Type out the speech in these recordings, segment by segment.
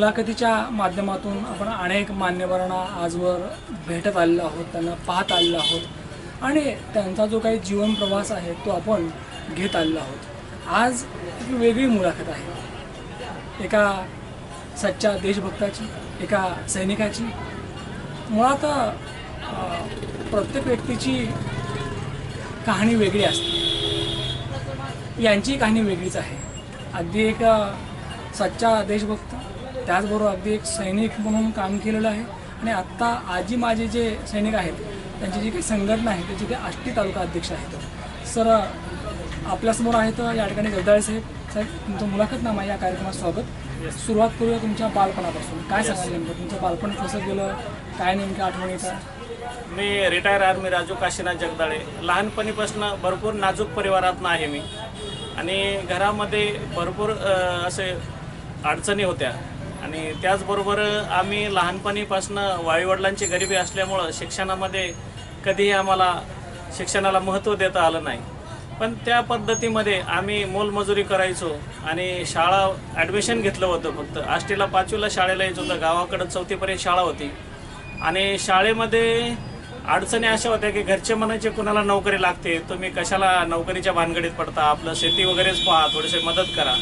मुलाखतीच्या माध्यमातून आपण अनेक मान्यवरांना आजवर भेटत आलेलो आहोत त्यांना पाहत आलेलो आहोत आणि त्यांचा जो काही जीवन प्रवास आहे तो आपण घेत आलेलो आहोत. आज एक वेगळी मुलाखत आहे. एका सच्च्या देशभक्ताची एका सैनिकाची. मुळात प्रत्येक व्यक्तीची कहाणी वेगळी असते. यांची कहाणी वेगळीच आहे. अगदी एक सच्चा देशभक्त त्याचबरोबर अगदी एक सैनिक म्हणून काम केलेलं आहे. आणि आत्ता आजी माझे जे सैनिक आहेत त्यांची जी काही संघटना आहे त्याची ते आष्टी तालुका अध्यक्ष आहेत. सर आपल्यासमोर आहेत या ठिकाणी जगदाळे साहेब. साहेब तुमचं मुलाखतनामा या कार्यक्रमात स्वागत. सुरुवात करूया तुमच्या बालपणापासून. काय सांगाल नेमकं? तुमचं बालपण कसं गेलं? काय नेमक्या आठवणी मी रिटायर आर्मी राजू काशीनाथ जगदाळे. लहानपणीपासून भरपूर नाजूक परिवारातनं आहे मी. आणि घरामध्ये भरपूर असे अडचणी होत्या. आणि त्याचबरोबर आम्ही लहानपणीपासून वाईवडिलांची गरिबी असल्यामुळं शिक्षणामध्ये कधीही आम्हाला शिक्षणाला महत्त्व देता आलं नाही. पण त्या पद्धतीमध्ये आम्ही मोलमजुरी करायचो आणि शाळा ॲडमिशन घेतलं होतं फक्त. आष्टीला पाचवीला शाळेला यायचं होतं. गावाकडं चौथीपर्यंत शाळा होती. आणि शाळेमध्ये अडचणी अशा होत्या की घरचे म्हणायचे कुणाला नोकरी लागते? तुम्ही कशाला नोकरीच्या भानगडीत पडता? आपलं शेती वगैरेच पहा. थोडीशी मदत करा.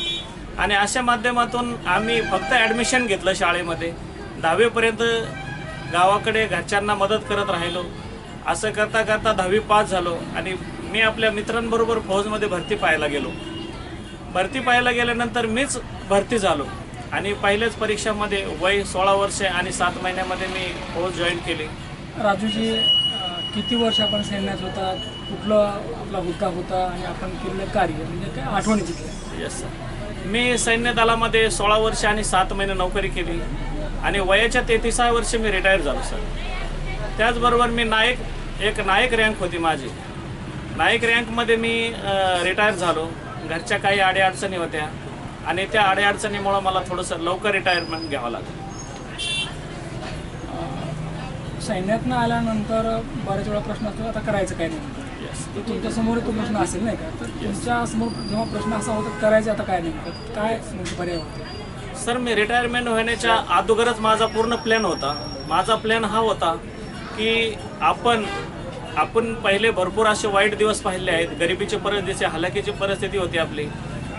आणि अशा माध्यमातून आम्ही फक्त ॲडमिशन घेतलं शाळेमध्ये. दहावीपर्यंत गावाकडे घरच्यांना मदत करत राहिलो. असं करता करता दहावी पास झालो आणि मी आपल्या मित्रांबरोबर फौजमध्ये भरती पाहायला गेलो. भरती पाहायला गेल्यानंतर मीच भरती झालो. आणि पहिल्याच परीक्षामध्ये वय सोळा वर्षे आणि सात महिन्यामध्ये मी फौज जॉईन केली. राजूजी किती वर्ष आपण सैन्यात होता? कुठलं आपला हुद्दा होता? आणि आपण केलेलं कार्य म्हणजे काय आठवणी येस सर मी सैन्य दलामध्ये सोळा वर्ष आणि सात महिने नोकरी केली आणि वयाच्या तेहतीसाव्या वर्षी मी रिटायर झालो सर त्याचबरोबर मी नायक एक नायक रँक होती माझी. नायक रँकमध्ये मी रिटायर झालो. घरच्या काही अडीअडचणी होत्या आणि त्या अडीअडचणीमुळं मला थोडंसं लवकर रिटायरमेंट घ्यावं लागलं. सैन्यातनं आल्यानंतर बऱ्याच वेळा प्रश्न असतो आता करायचं काय नाही तर तुमच्यासमोर तो प्रश्न असेल नाही का? तर तुमच्यासमोर जेव्हा प्रश्न असा होता करायचं आता काय नेमकं? काय म्हणजे पर्याय होते? सर मी रिटायरमेंट होण्याच्या अगोदरच माझा पूर्ण प्लॅन होता. माझा प्लॅन हा होता की आपण आपण पहिले भरपूर असे वाईट दिवस पाहिले आहेत. गरिबीची परिस्थिती हलाखीची परिस्थिती होती आपली.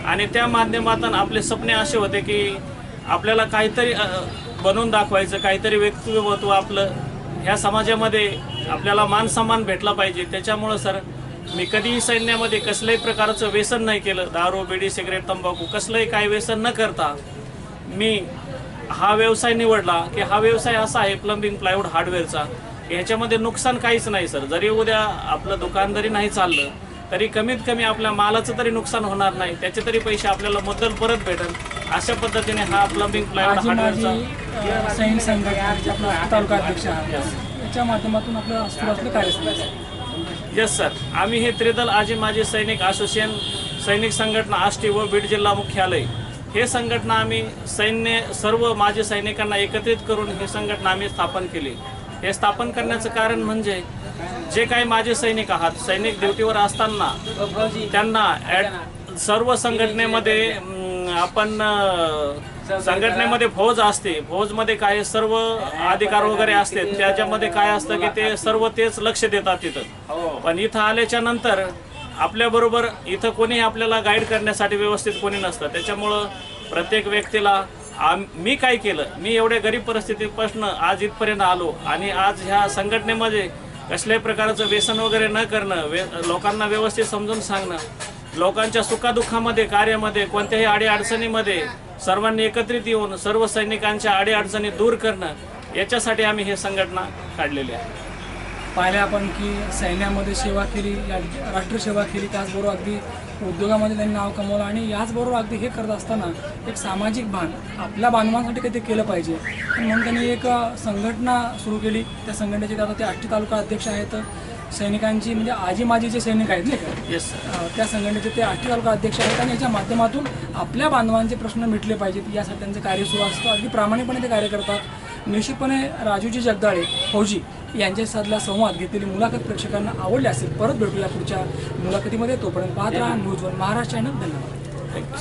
आणि त्या माध्यमातून आपले सपने असे होते की आपल्याला काहीतरी बनवून दाखवायचं काहीतरी व्यक्तिमत्व आपलं ह्या समाजामध्ये आपल्याला मान सन्मान भेटला पाहिजे. त्याच्यामुळं सर मी कधीही सैन्यामध्ये कसल्याही प्रकारचं व्यसन नाही केलं. दारू बिडी सिगरेट तंबाखू कसलंही काही व्यसन न करता मी हा व्यवसाय निवडला की हा व्यवसाय असा आहे प्लंबिंग प्लायवूड हार्डवेअरचा ह्याच्यामध्ये नुकसान काहीच नाही सर. जरी उद्या आपलं दुकान जरी नाही चाललं तरी कमीत कमी आपल्या मालाचं तरी नुकसान होणार नाही. त्याचे तरी पैसे आपल्याला मुद्दल परत भेटेल अशा पद्धतीने हा प्लंबिंग प्लायवूड हार्डवेअरचा तालुका अध्यक्ष याच्या माध्यमातून आपलं सुरुवातीला कार्य येस सर आम्ही हे त्रिदल आजी माजी सैनिक असोसिएशन सैनिक संघटना आष्टी व बीड जिल्हा मुख्यालय. हे संघटना आम्ही सैन्य सर्व माजी सैनिकांना एकत्रित करून ही संघटना आम्ही स्थापन केली. हे स्थापन करण्याचं कारण म्हणजे जे काही माझे सैनिक आहात सैनिक ड्युटीवर असताना त्यांना सर्व संघटनेमध्ये आपण संघटनेमध्ये फौज असते. फौजमध्ये काय सर्व अधिकार वगैरे असते. त्याच्यामध्ये काय असतं की ते सर्व तेच लक्ष देतात तिथं. पण इथं आल्याच्यानंतर आपल्याबरोबर इथं कोणी आपल्याला गाईड करण्यासाठी व्यवस्थित कोणी नसतं. त्याच्यामुळं प्रत्येक व्यक्तीला आम मी काय केलं? मी एवढ्या गरीब परिस्थितीपासून आज इथपर्यंत आलो. आणि आज ह्या संघटनेमध्ये कसल्याही प्रकारचं व्यसन वगैरे न करणं वे लोकांना व्यवस्थित समजून सांगणं लोकांच्या सुखादुःखामध्ये कार्यामध्ये कोणत्याही अडीअडचणीमध्ये सर्वांनी एकत्रित येऊन सर्व सैनिकांच्या अडीअडचणी दूर करणं याच्यासाठी आम्ही हे संघटना काढलेली आहे. पाहिलं आपण की सैन्यामध्ये सेवा केली या राष्ट्रसेवा केली त्याचबरोबर अगदी उद्योगामध्ये त्यांनी नाव कमवलं आणि याचबरोबर अगदी हे करत असताना एक सामाजिक भान आपल्या बांधवांसाठी काही ते केलं पाहिजे? म्हणून त्यांनी एक संघटना सुरू केली. त्या संघटनेचे आता ते आष्टी तालुका अध्यक्ष आहेत. सैनिकांची म्हणजे आजी माजी जे सैनिक आहेत नाही येस त्या संघटनेचे ते आष्टी तालुका अध्यक्ष आहेत आणि याच्या माध्यमातून आपल्या बांधवांचे प्रश्न मिटले पाहिजेत. यासाठी त्यांचं कार्य सुरू असतं. अगदी प्रामाणिकपणे ते कार्य करतात. निश्चितपणे राजूजी जगदाळे फौजी यांच्या साधला संवाद घेतलेली मुलाखत प्रेक्षकांना आवडली असेल परत भेटूया पुढच्या मुलाखतीमध्ये. तोपर्यंत पाहत राहा न्यूज वन महाराष्ट्र चॅनल. धन्यवाद. Thank you